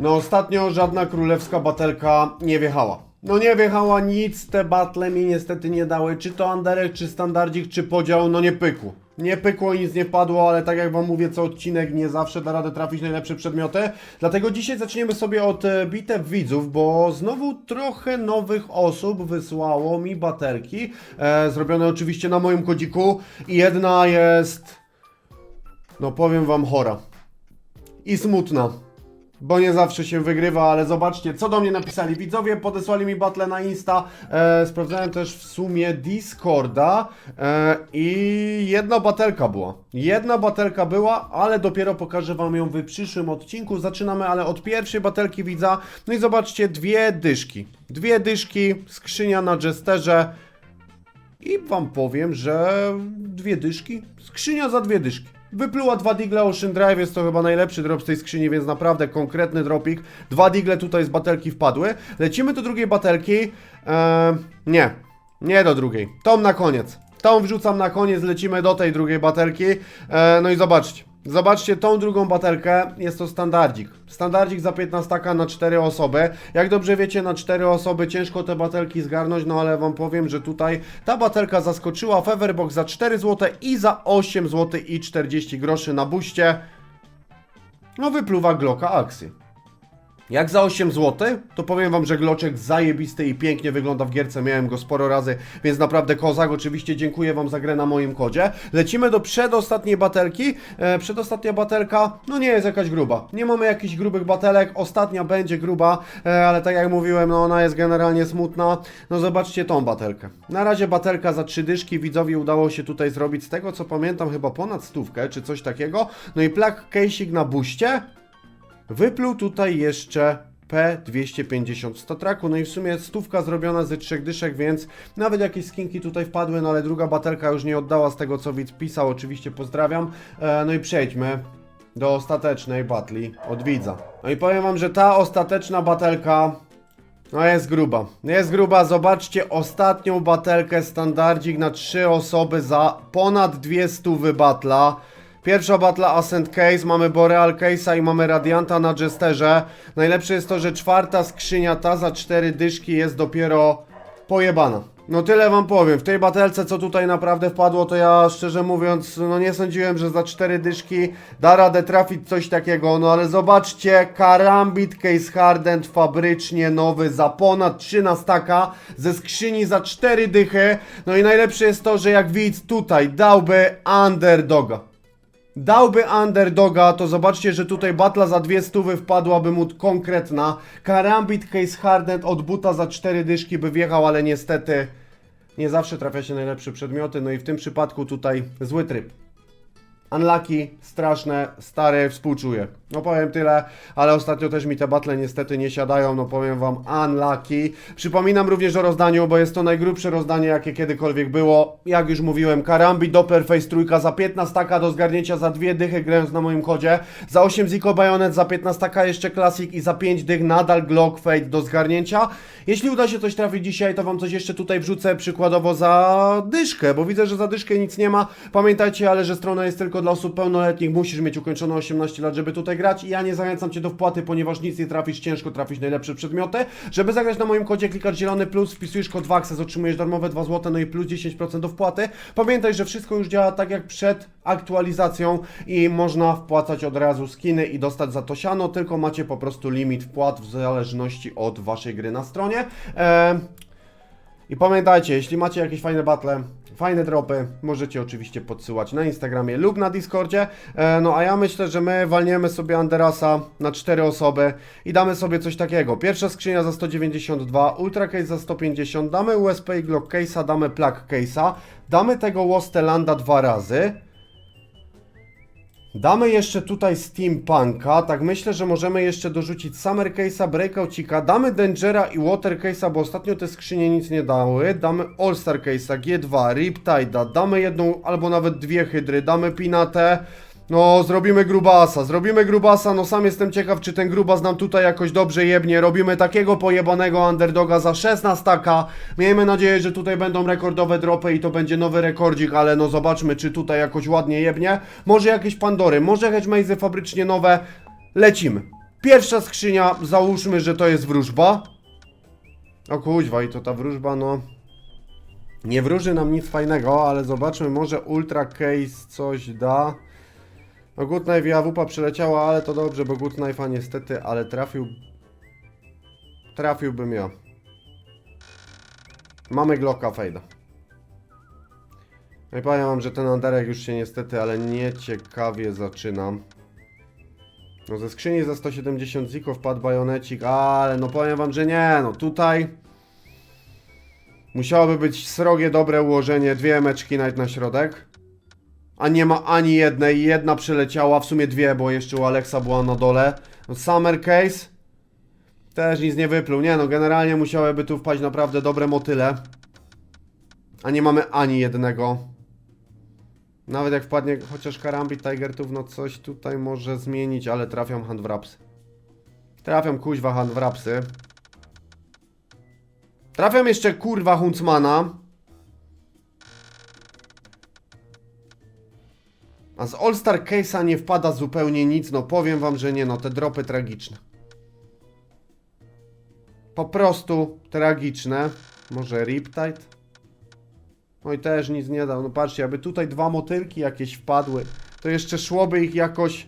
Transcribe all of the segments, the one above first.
No ostatnio żadna królewska batelka nie wjechała. No nie wjechała nic, te batle mi niestety nie dały, czy to Anderek, czy Standardzik, czy podział, no nie pykło. Nie pykło nic nie padło, ale tak jak wam mówię, co odcinek nie zawsze da radę trafić najlepsze przedmioty. Dlatego dzisiaj zaczniemy sobie od e, bitew widzów, bo znowu trochę nowych osób wysłało mi baterki. E, zrobione oczywiście na moim kodziku. I jedna jest, no powiem wam, chora. I smutna. Bo nie zawsze się wygrywa, ale zobaczcie, co do mnie napisali widzowie, podesłali mi battle na Insta, e, sprawdzałem też w sumie Discorda e, i jedna batelka była. Jedna batelka była, ale dopiero pokażę wam ją w przyszłym odcinku. Zaczynamy, ale od pierwszej batelki widza. No i zobaczcie, dwie dyszki. Dwie dyszki, skrzynia na jesterze i wam powiem, że dwie dyszki, skrzynia za dwie dyszki. Wypluła dwa digle Ocean Drive, jest to chyba najlepszy drop z tej skrzyni, więc naprawdę konkretny dropik. Dwa digle tutaj z batelki wpadły. Lecimy do drugiej batelki. Eee, nie, nie do drugiej. Tą na koniec. Tą wrzucam na koniec, lecimy do tej drugiej batelki. Eee, no i zobaczcie. Zobaczcie tą drugą batelkę, jest to standardzik. Standardzik za 15 na 4 osoby. Jak dobrze wiecie, na 4 osoby ciężko te batelki zgarnąć, no ale wam powiem, że tutaj ta batelka zaskoczyła Feverbox za 4 zł i za 8 zł i 40 groszy na buście. No wypluwa Glocka akcji. Jak za 8 zł, to powiem wam, że gloczek zajebisty i pięknie wygląda w gierce. Miałem go sporo razy, więc naprawdę kozak. Oczywiście dziękuję wam za grę na moim kodzie. Lecimy do przedostatniej batelki. E, przedostatnia batelka, no nie jest jakaś gruba. Nie mamy jakichś grubych batelek. Ostatnia będzie gruba, e, ale tak jak mówiłem, no ona jest generalnie smutna. No zobaczcie tą batelkę. Na razie batelka za trzy dyszki. Widzowi udało się tutaj zrobić, z tego co pamiętam, chyba ponad stówkę, czy coś takiego. No i plak case'ik na buście. Wypluł tutaj jeszcze P250 w Statraku, no i w sumie stówka zrobiona ze trzech dyszek, więc nawet jakieś skinki tutaj wpadły, no ale druga batelka już nie oddała z tego co widz pisał, oczywiście pozdrawiam. E, no i przejdźmy do ostatecznej batli od widza. No i powiem wam, że ta ostateczna batelka no jest gruba. Jest gruba. Zobaczcie ostatnią batelkę standardzik na trzy osoby za ponad 200 batla. Pierwsza batla Ascent Case, mamy Boreal Case'a i mamy Radianta na Jesterze. Najlepsze jest to, że czwarta skrzynia ta za cztery dyszki jest dopiero pojebana. No tyle wam powiem, w tej batelce co tutaj naprawdę wpadło, to ja szczerze mówiąc, no nie sądziłem, że za cztery dyszki da radę trafić coś takiego, no ale zobaczcie, Karambit Case Hardened fabrycznie nowy za ponad 13 staka, ze skrzyni za cztery dychy, no i najlepsze jest to, że jak widz tutaj dałby underdoga. Dałby underdoga, to zobaczcie, że tutaj batla za dwie stówy wpadłaby mu konkretna. Karambit Case Hardened od buta za cztery dyszki by wjechał, ale niestety nie zawsze trafia się najlepsze przedmioty, no i w tym przypadku tutaj zły tryb. Unlucky, straszne, stare, współczuję. No powiem tyle, ale ostatnio też mi te battle niestety nie siadają, no powiem wam unlucky. Przypominam również o rozdaniu, bo jest to najgrubsze rozdanie, jakie kiedykolwiek było. Jak już mówiłem, Karambit Doppler Face trójka za 15 taka do zgarnięcia za dwie dychy grając na moim kodzie. Za 8 Zico Bayonet, za 15 taka jeszcze Classic i za 5 dych nadal Glock Fate do zgarnięcia. Jeśli uda się coś trafić dzisiaj, to wam coś jeszcze tutaj wrzucę przykładowo za dyszkę, bo widzę, że za dyszkę nic nie ma. Pamiętajcie, ale że strona jest tylko dla osób pełnoletnich, musisz mieć ukończone 18 lat, żeby tutaj grać i ja nie zachęcam Cię do wpłaty, ponieważ nic nie trafisz, ciężko trafić najlepsze przedmioty. Żeby zagrać na moim kodzie, klikasz zielony plus, wpisujesz kod WAXES, otrzymujesz darmowe 2 zł, no i plus 10% do wpłaty. Pamiętaj, że wszystko już działa tak jak przed aktualizacją i można wpłacać od razu skiny i dostać za to siano, tylko macie po prostu limit wpłat w zależności od Waszej gry na stronie. Eee, i pamiętajcie, jeśli macie jakieś fajne battle, fajne dropy, możecie oczywiście podsyłać na Instagramie lub na Discordzie. E, no a ja myślę, że my walniemy sobie Anderasa na 4 osoby i damy sobie coś takiego. Pierwsza skrzynia za 192, Ultra Case za 150, damy USP i Glock Case'a, damy Plug Case'a, damy tego Wostelanda dwa razy. Damy jeszcze tutaj Steampunka, tak myślę, że możemy jeszcze dorzucić Summer Case'a, Breakoutika, damy Dangera i Water Case'a, bo ostatnio te skrzynie nic nie dały, damy All Star Case'a, G2, Riptide'a, damy jedną albo nawet dwie hydry, damy Pinatę, no zrobimy grubasa, zrobimy grubasa, no sam jestem ciekaw, czy ten grubas nam tutaj jakoś dobrze jebnie, robimy takiego pojebanego underdoga za 16 taka, miejmy nadzieję, że tutaj będą rekordowe dropy i to będzie nowy rekordzik, ale no zobaczmy, czy tutaj jakoś ładnie jebnie, może jakieś Pandory, może Maze fabrycznie nowe, lecimy. Pierwsza skrzynia, załóżmy, że to jest wróżba. O kuźwa, i to ta wróżba, no... Nie wróży nam nic fajnego, ale zobaczmy, może Ultra Case coś da. No Good Knife i AWP przyleciała, ale to dobrze, bo Good Knife'a niestety, ale trafił... Trafiłbym ja. Mamy Glocka Fejda. No i powiem wam, że ten Anderek już się niestety, ale nieciekawie zaczyna. No ze skrzyni za 170 zików wpadł bajonecik, ale no powiem wam, że nie, no tutaj... Musiałoby być srogie, dobre ułożenie, dwie meczki nawet na środek. A nie ma ani jednej, jedna przyleciała, w sumie dwie, bo jeszcze u Alexa była na dole. Summer Case też nic nie wypluł. Nie no, generalnie musiałyby tu wpaść naprawdę dobre motyle. A nie mamy ani jednego. Nawet jak wpadnie chociaż Karambit Tigertów, no coś tutaj może zmienić, ale trafiam handwrapsy. Trafiam kuźwa handwrapsy. Trafiam jeszcze kurwa Huntsmana. A z All Star Case'a nie wpada zupełnie nic, no powiem wam, że nie, no te dropy tragiczne. Po prostu tragiczne. Może Riptide? No i też nic nie dał. No patrzcie, aby tutaj dwa motylki jakieś wpadły, to jeszcze szłoby ich jakoś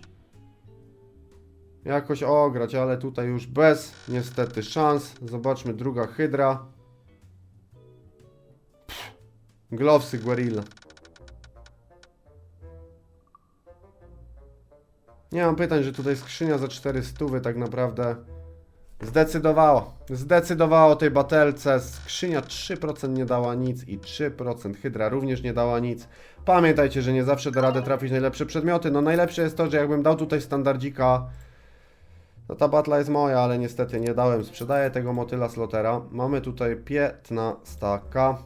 jakoś ograć, ale tutaj już bez niestety szans. Zobaczmy druga hydra. Pff, Glovesy Guerrilla. Nie mam pytań, że tutaj skrzynia za 400 tak naprawdę zdecydowała. Zdecydowała o tej batelce. Skrzynia 3% nie dała nic i 3% hydra również nie dała nic. Pamiętajcie, że nie zawsze da radę trafić najlepsze przedmioty. No najlepsze jest to, że jakbym dał tutaj standardzika, to ta batla jest moja, ale niestety nie dałem. Sprzedaję tego motyla slotera. Mamy tutaj 15k.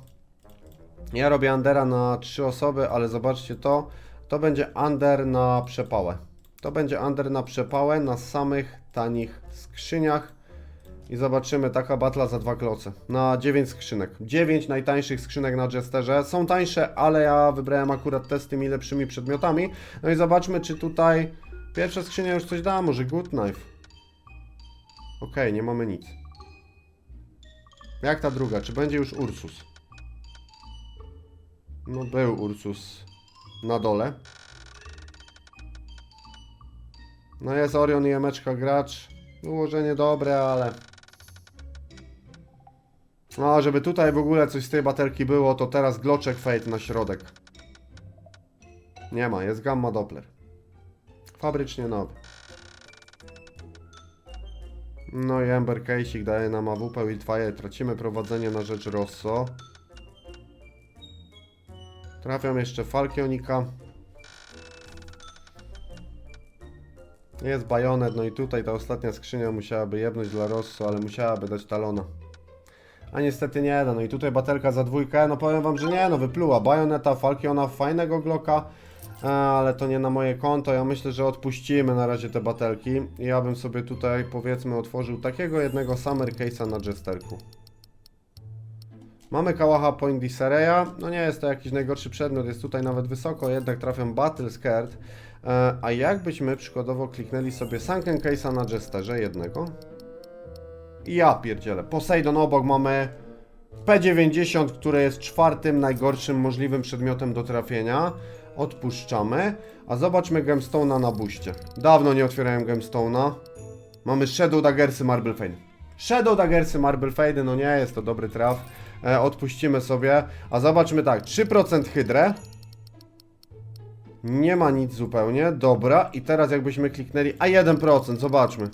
Ja robię Andera na 3 osoby, ale zobaczcie to. To będzie Under na przepałę. To będzie Under na przepałę na samych tanich skrzyniach. I zobaczymy, taka batla za dwa kloce. Na 9 skrzynek. 9 najtańszych skrzynek na Jesterze. Są tańsze, ale ja wybrałem akurat te z tymi lepszymi przedmiotami. No i zobaczmy, czy tutaj pierwsza skrzynia już coś da. Może Good Knife. Okej, nie mamy nic. Jak ta druga? Czy będzie już Ursus? No był Ursus na dole. No jest Orion i Emeczka gracz. Ułożenie dobre, ale... No, żeby tutaj w ogóle coś z tej baterki było, to teraz Gloczek Fate na środek. Nie ma, jest Gamma Doppler. Fabrycznie nowy. No i Ember Case'ik daje nam AWP Wildfire. Tracimy prowadzenie na rzecz Rosso. Trafiam jeszcze Falkionika. Jest bajonet, no i tutaj ta ostatnia skrzynia musiałaby jebnąć dla Rosso, ale musiałaby dać talona. A niestety nie da, no i tutaj batelka za dwójkę, no powiem wam, że nie, no wypluła bajoneta, Falkiona, fajnego Glocka, e, ale to nie na moje konto, ja myślę, że odpuścimy na razie te batelki. Ja bym sobie tutaj, powiedzmy, otworzył takiego jednego Summer Case'a na Jesterku. Mamy Kałacha Point Disaraya, no nie jest to jakiś najgorszy przedmiot, jest tutaj nawet wysoko, jednak trafiam Battle Skirt. E, a jakbyśmy przykładowo kliknęli sobie Sunken Case'a na Jesterze jednego. Ja pierdzielę. Poseidon obok mamy P90, które jest czwartym najgorszym możliwym przedmiotem do trafienia. Odpuszczamy. A zobaczmy Gemstone'a na buście. Dawno nie otwierałem Gemstone'a. Mamy Shadow Daggersy Marble Fade. Shadow Daggersy Marble Fade, no nie jest to dobry traf. E, odpuścimy sobie. A zobaczmy tak, 3% hydrę. Nie ma nic zupełnie. Dobra. I teraz jakbyśmy kliknęli. A 1%, zobaczmy.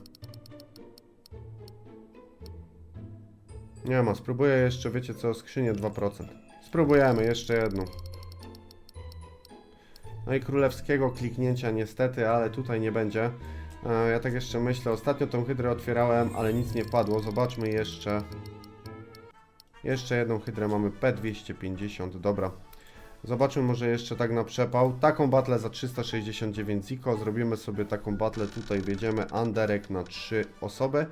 Nie ma. Spróbuję jeszcze, wiecie co, skrzynię 2%. Spróbujemy jeszcze jedną. No i królewskiego kliknięcia niestety, ale tutaj nie będzie. E, ja tak jeszcze myślę. Ostatnio tą hydrę otwierałem, ale nic nie padło. Zobaczmy jeszcze. Jeszcze jedną hydrę mamy P250. Dobra. Zobaczmy może jeszcze tak na przepał. Taką batlę za 369 ziko. Zrobimy sobie taką batlę tutaj. Wjedziemy Anderek na 3 osoby.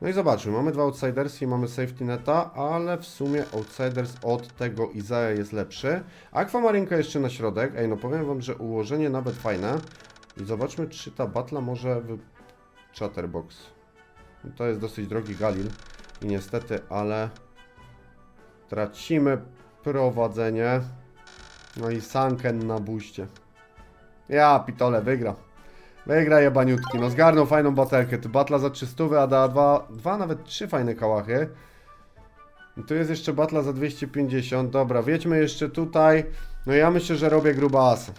No i zobaczmy. Mamy dwa Outsidersy i mamy Safety Neta, ale w sumie Outsiders od tego Izaja jest lepszy. Aquamarinka jeszcze na środek. Ej, no powiem wam, że ułożenie nawet fajne. I zobaczmy, czy ta batla może wy... Chatterbox. To jest dosyć drogi Galil. I niestety, ale tracimy prowadzenie. No i Sanken na buście. Ja, pitole, wygra. Wygra jebaniutki. No zgarnął fajną batelkę. Ty batla za 300, a da dwa, dwa nawet trzy fajne kałachy. I tu jest jeszcze batla za 250. Dobra, wiedźmy jeszcze tutaj. No ja myślę, że robię grubasa.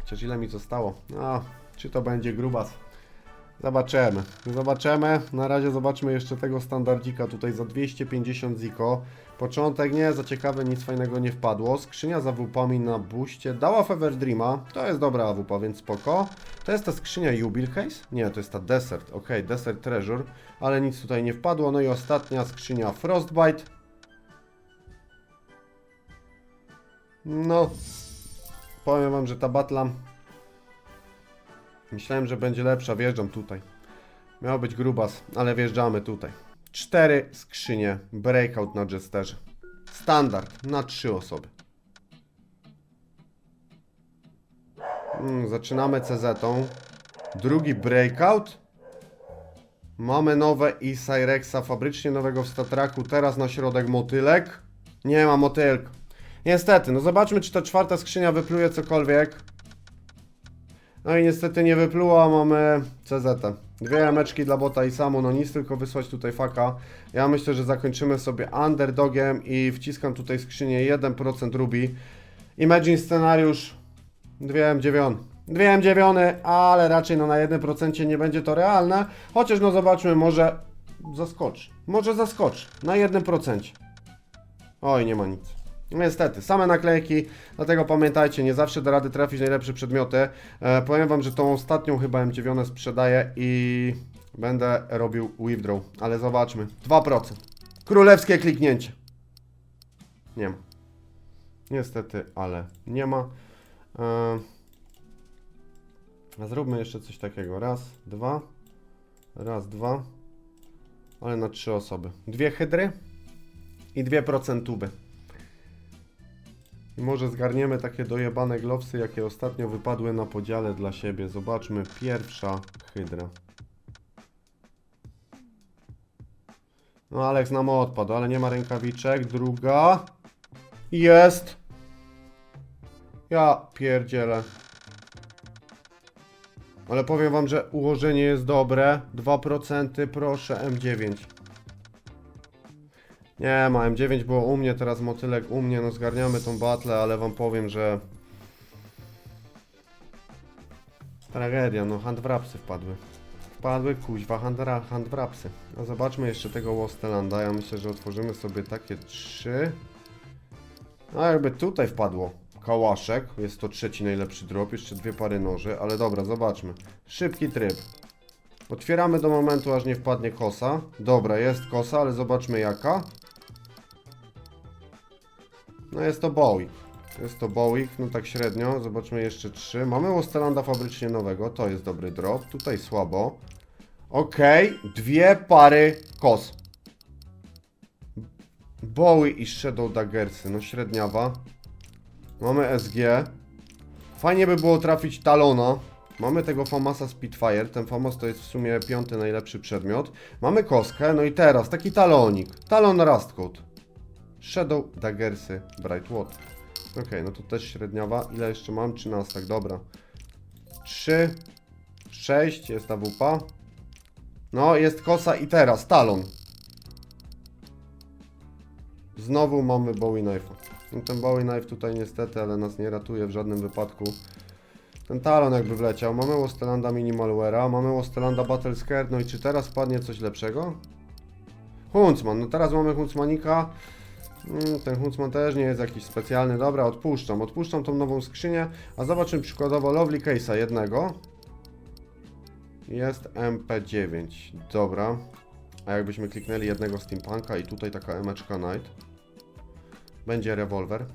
Chociaż ile mi zostało? A, czy to będzie grubas? Zobaczymy. Zobaczymy. Na razie zobaczmy jeszcze tego standardzika tutaj za 250 ziko. Początek nie, za ciekawe nic fajnego nie wpadło. Skrzynia za WP-ami na buście. Dała Fever Dreama. To jest dobra AWP, więc spoko. To jest ta skrzynia Jubil Case? Nie, to jest ta Desert. Ok, Desert Treasure. Ale nic tutaj nie wpadło. No i ostatnia skrzynia Frostbite. No. Powiem wam, że ta batla... Myślałem, że będzie lepsza. Wjeżdżam tutaj. Miał być grubas, ale wjeżdżamy tutaj. Cztery skrzynie breakout na Jesterze. Standard na trzy osoby. Mm, zaczynamy CZ-tą. Drugi breakout. Mamy nowe i Cyrexa fabrycznie nowego w Statraku. Teraz na środek motylek. Nie ma motylka. Niestety, no zobaczmy czy ta czwarta skrzynia wypluje cokolwiek. No i niestety nie wypluła, mamy CZ. Dwie meczki dla bota i samo, no nic, tylko wysłać tutaj faka. Ja myślę, że zakończymy sobie underdogiem i wciskam tutaj skrzynię 1% ruby. Imagine scenariusz 2M9. 2M9, ale raczej no na 1% nie będzie to realne. Chociaż no zobaczmy, może zaskoczy. Może zaskoczy na 1%. Oj, nie ma nic. Niestety, same naklejki, dlatego pamiętajcie, nie zawsze da rady trafić najlepsze przedmioty. E, powiem Wam, że tą ostatnią chyba M9 sprzedaję i będę robił withdraw, ale zobaczmy. 2%. Królewskie kliknięcie. Nie ma. Niestety, ale nie ma. E, zróbmy jeszcze coś takiego. Raz, dwa. Raz, dwa. Ale na trzy osoby. Dwie hydry i dwie procentuby. I może zgarniemy takie dojebane glowsy, jakie ostatnio wypadły na podziale dla siebie. Zobaczmy, pierwsza hydra. No Alex nam odpadł, ale nie ma rękawiczek. Druga. Jest. Ja pierdzielę. Ale powiem wam, że ułożenie jest dobre. 2% proszę M9. Nie ma, M9 było u mnie, teraz motylek u mnie, no zgarniamy tą batlę, ale wam powiem, że... Tragedia, no handwrapsy wpadły. Wpadły kuźwa handra, handwrapsy. No zobaczmy jeszcze tego Wostelanda, ja myślę, że otworzymy sobie takie trzy. No jakby tutaj wpadło kałaszek, jest to trzeci najlepszy drop, jeszcze dwie pary noży, ale dobra, zobaczmy. Szybki tryb. Otwieramy do momentu, aż nie wpadnie kosa. Dobra, jest kosa, ale zobaczmy jaka. No jest to Bowie. Jest to Bowie, no tak średnio. Zobaczmy jeszcze trzy. Mamy Ostelanda fabrycznie nowego, to jest dobry drop. Tutaj słabo. Okej, dwie pary kos. Bowie i Shadow Daggersy, no średniawa. Mamy SG. Fajnie by było trafić Talona. Mamy tego Famasa Spitfire. Ten Famas to jest w sumie piąty najlepszy przedmiot. Mamy koskę, no i teraz taki talonik. Talon Rustcoat. Shadow Daggersy Bright Water. Ok, no to też średniawa. Ile jeszcze mam? 13, dobra. 3, 6, jest ta wupa. No, jest kosa i teraz talon. Znowu mamy Bowie Knife'a. No ten Bowie Knife tutaj niestety, ale nas nie ratuje w żadnym wypadku. Ten talon jakby wleciał. Mamy Ostelanda Minimalware'a, mamy Ostelanda Battle Scared. No i czy teraz padnie coś lepszego? Huntsman, no teraz mamy Huntsmanika. Mm, Ten Huntsman też nie jest jakiś specjalny. Dobra, odpuszczam. Odpuszczam tą nową skrzynię. A zobaczymy przykładowo Lovely Case'a jednego. Jest MP9. Dobra. A jakbyśmy kliknęli jednego Steampunka i tutaj taka emeczka Knight. Będzie rewolwer.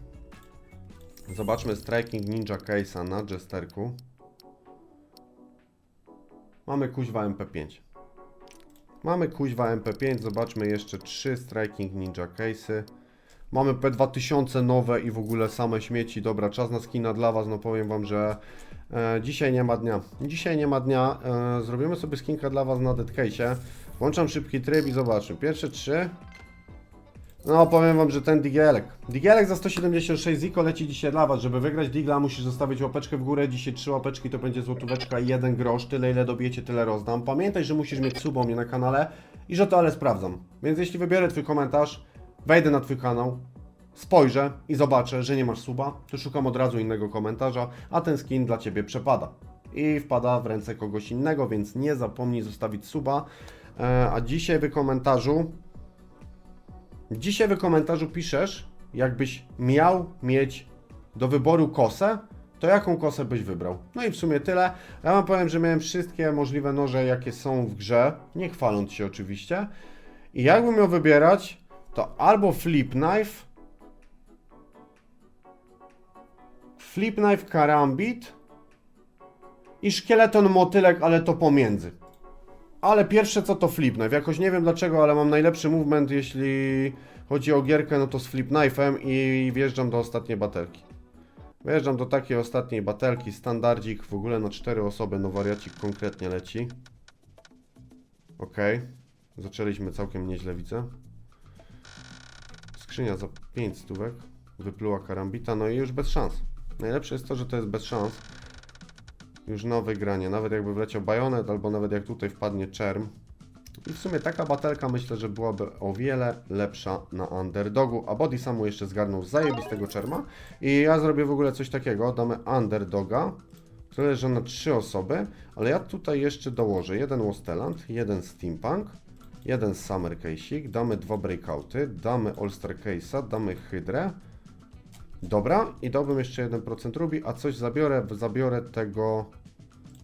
Zobaczmy Striking Ninja Case'a na Jesterku. Mamy kuźwa MP5. Mamy kuźwa MP5, zobaczmy jeszcze trzy Striking Ninja Case'y. Mamy P2000 nowe i w ogóle same śmieci. Dobra, czas na skina dla Was. No powiem Wam, że e, dzisiaj nie ma dnia. Dzisiaj nie ma dnia. E, zrobimy sobie skinka dla Was na Deadcase'ie. Włączam szybki tryb i zobaczmy. Pierwsze trzy. No powiem Wam, że ten Digielek. Digielek za 176 ziko leci dzisiaj dla Was. Żeby wygrać Digla musisz zostawić łapeczkę w górę. Dzisiaj trzy łapeczki to będzie złotóweczka i jeden grosz. Tyle ile dobijecie, tyle rozdam. Pamiętaj, że musisz mieć suba mnie na kanale i że to ale sprawdzam. Więc jeśli wybiorę Twój komentarz, wejdę na Twój kanał, spojrzę i zobaczę, że nie masz suba, to szukam od razu innego komentarza, a ten skin dla Ciebie przepada. I wpada w ręce kogoś innego, więc nie zapomnij zostawić suba. E, a dzisiaj w komentarzu Dzisiaj w komentarzu piszesz, jakbyś miał mieć do wyboru kosę, to jaką kosę byś wybrał? No i w sumie tyle. Ja wam powiem, że miałem wszystkie możliwe noże, jakie są w grze, nie chwaląc się oczywiście. I jakbym miał wybierać, to albo flip knife, flip knife karambit i szkieleton motylek, ale to pomiędzy. Ale pierwsze co to flip knife. Jakoś nie wiem dlaczego, ale mam najlepszy movement, jeśli chodzi o gierkę, no to z flip knife'em i wjeżdżam do ostatniej batelki. Wjeżdżam do takiej ostatniej batelki, standardzik, w ogóle na 4 osoby, no wariacik konkretnie leci. Ok, zaczęliśmy całkiem nieźle, widzę. Skrzynia za 5 stówek, wypluła karambita, no i już bez szans. Najlepsze jest to, że to jest bez szans. Już na wygranie, nawet jakby wleciał bajonet, albo nawet jak tutaj wpadnie czerm. I w sumie taka batelka myślę, że byłaby o wiele lepsza na underdogu, a Body samu jeszcze zgarnął zajebistego czerma. I ja zrobię w ogóle coś takiego, damy underdoga, który leży na trzy osoby, ale ja tutaj jeszcze dołożę jeden Wosteland, jeden Steampunk, jeden Summer Case'ik, damy dwa breakouty, damy All-Star Case'a, damy Hydrę. Dobra, i dałbym jeszcze 1% ruby, a coś zabiorę, zabiorę tego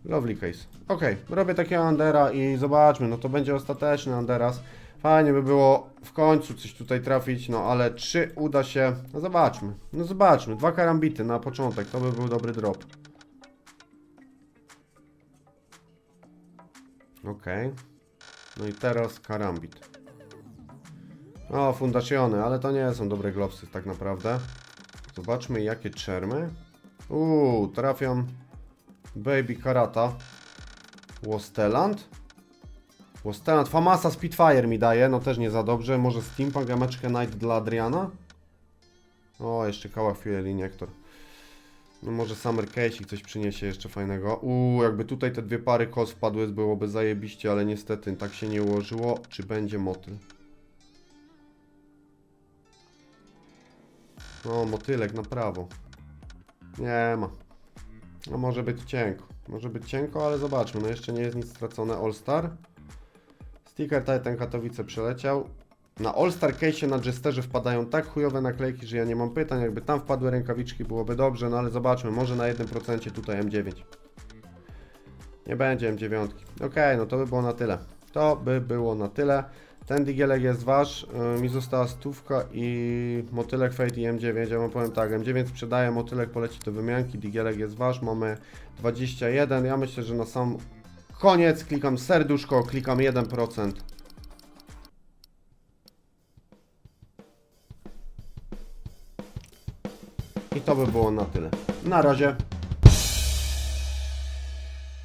Lovely Case. Ok, robię takiego Andera i zobaczmy, no to będzie ostateczny Anderas. Fajnie by było w końcu coś tutaj trafić, no ale czy uda się? No zobaczmy, no zobaczmy. Dwa karambity na początek, to by był dobry drop. Ok. No i teraz karambit. O, fundaciony, ale to nie są dobre globsy tak naprawdę. Zobaczmy jakie czermy. Uuu, trafiam Baby Karata. Wosteland. Wosteland. Famasa Spitfire mi daje, no też nie za dobrze. Może Steampunk, gameczkę Night dla Adriana. O, jeszcze Kała Fuel Injektor. No może Summer Case'ik coś przyniesie jeszcze fajnego. Uuu, jakby tutaj te dwie pary kos wpadły, byłoby zajebiście, ale niestety tak się nie ułożyło. Czy będzie motyl? O, motylek na prawo. Nie ma. No może być cienko. Może być cienko, ale zobaczmy. No jeszcze nie jest nic stracone. All Star. Sticker Titan Katowice przeleciał. Na All Star Case na Jesterze wpadają tak chujowe naklejki, że ja nie mam pytań. Jakby tam wpadły rękawiczki byłoby dobrze, no ale zobaczmy. Może na 1% tutaj M9. Nie będzie M9. Okej, no to by było na tyle. To by było na tyle. Ten digielek jest wasz, yy, mi została stówka i motylek Fate i M9, ja wam powiem tak, M9 sprzedaję, motylek poleci do wymianki, digielek jest wasz, mamy 21, ja myślę, że na sam koniec klikam serduszko, klikam 1%. I to by było na tyle. Na razie.